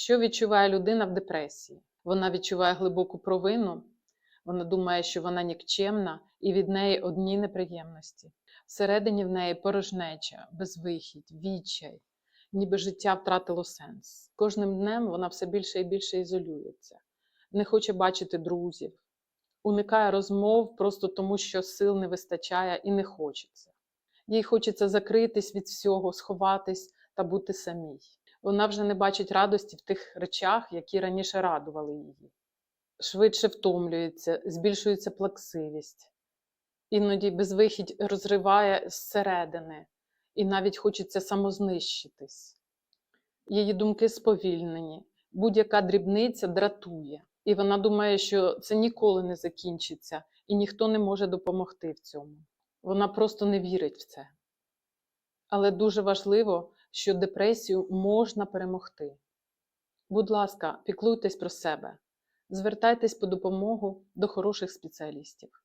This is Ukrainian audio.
Що відчуває людина в депресії? Вона відчуває глибоку провину, вона думає, що вона нікчемна, і від неї одні неприємності. Всередині в неї порожнеча, безвихідь, відчай, ніби життя втратило сенс. Кожним днем вона все більше і більше ізолюється, не хоче бачити друзів, уникає розмов просто тому, що сил не вистачає і не хочеться. Їй хочеться закритись від всього, сховатись та бути самій. Вона вже не бачить радості в тих речах, які раніше радували її. Швидше втомлюється, збільшується плаксивість. Іноді безвихідь розриває зсередини, і навіть хочеться самознищитись. Її думки сповільнені, будь-яка дрібниця дратує, і вона думає, що це ніколи не закінчиться, і ніхто не може допомогти в цьому. Вона просто не вірить в це. Але дуже важливо, що депресію можна перемогти. Будь ласка, піклуйтесь про себе, звертайтесь по допомогу до хороших спеціалістів.